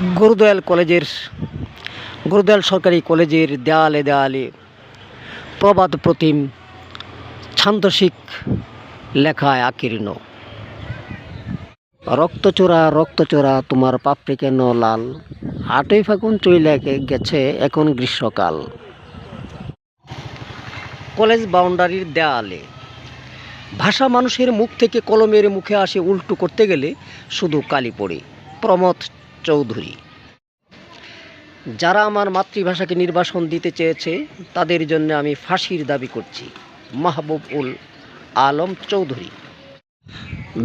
গুরুদয়াল কলেজের, গুরুদয়াল সরকারি কলেজের দেয়ালে দেয়ালে প্রবাদ প্রতিম ছান্দসিক লেখায় আকীর্ণ। রক্তচোরা রক্তচোরা, তোমার পাপড়ি কেন লাল? আটই ফাগুন চইলে গেছে এখন গ্রীষ্মকাল। কলেজ বাউন্ডারির দেয়ালে। ভাষা মানুষের মুখ থেকে কলমের মুখে আসে উল্টো করতে গেলে শুধু কালি পড়ে। প্রমথ চৌধুরী। যারা আমার মাতৃভাষাকে নির্বাসন দিতে চেয়েছে, তাদের জন্য আমি ফাঁসির দাবি করছি। মাহবুব উল আলম চৌধুরী।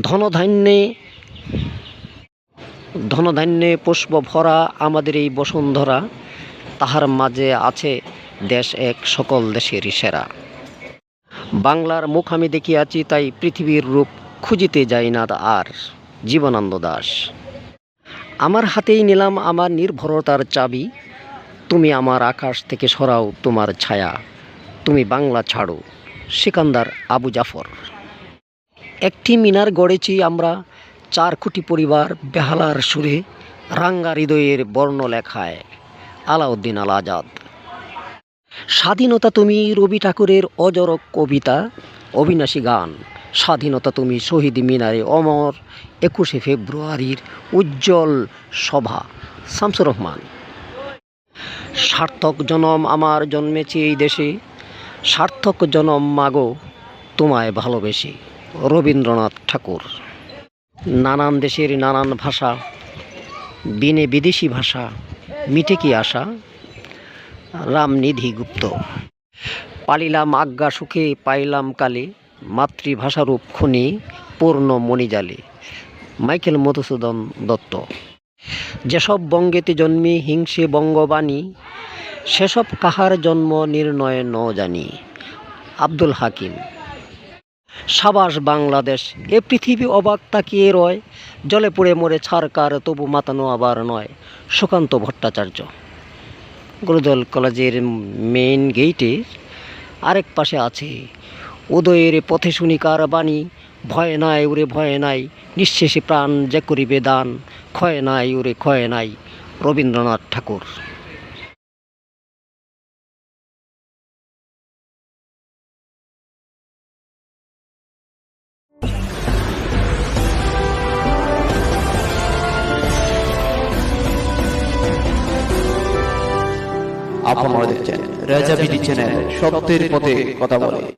ধনধান্যে ধনধান্যে পুষ্প ভরা আমাদের এই বসুন্ধরা, তাহার মাঝে আছে দেশ এক সকল দেশের সেরা। বাংলার মুখ আমি দেখিয়াছি, তাই পৃথিবীর রূপ খুঁজিতে যাই না আর জীবনানন্দ দাস। আমার হাতেই নিলাম আমার নির্ভরতার চাবি। তুমি আমার আকাশ থেকে সরাও তোমার ছায়া। তুমি বাংলা ছাড়ো, সিকান্দার আবু জাফর। একটি মিনার গড়েছি আমরা, চার কোটি পরিবার বেহালার সুরে, রাঙ্গা হৃদয়ের বর্ণলেখায়, আলাউদ্দিন আল আজাদ। স্বাধীনতা তুমি রবি ঠাকুরের অজর কবিতা অবিনাশী গান। স্বাধীনতা তুমি শহীদ মিনারে অমর, একুশে ফেব্রুয়ারির উজ্জ্বল সভা। শামসুর রহমান, সার্থক জনম আমার জন্মেছি এই দেশে। সার্থক জনম মাগো তোমায় ভালোবেসে। রবীন্দ্রনাথ ঠাকুর, নানান দেশের নানান ভাষা, বিনে বিদেশি ভাষা, মিটে কি আশা? রামনিধি গুপ্ত পালিলাম আজ্ঞা সুখে, পাইলাম কালে। মাতৃভাষারূপ খনি, পূর্ণ মণিজালে। মাইকেল মধুসূদন দত্ত। যেসব বঙ্গেতে জন্মি হিংসে বঙ্গবাণী, সেসব কাহার জন্ম নির্ণয় ন জানি। আব্দুল হাকিম। সাবাস বাংলাদেশ, এ পৃথিবী অবাক তাকিয়ে রয়। জলে পড়ে মরে ছাড়কার তবু মাতানো আবার নয়। সুকান্ত ভট্টাচার্য। গুরুদল কলেজের মেইন গেইটে আরেক পাশে আছে। উদয়ের পথে শুনি কার বাণী, ভয় নাই ওরে, ভয় নাই, নিঃশেষে প্রাণ যে করিবে দান, ক্ষয় নাই ওরে, ক্ষয় নাই। রবীন্দ্রনাথ ঠাকুর। আপনারা দেখছেন। রাজা বিডি চ্যানেল সত্যের পথে কথা বলে।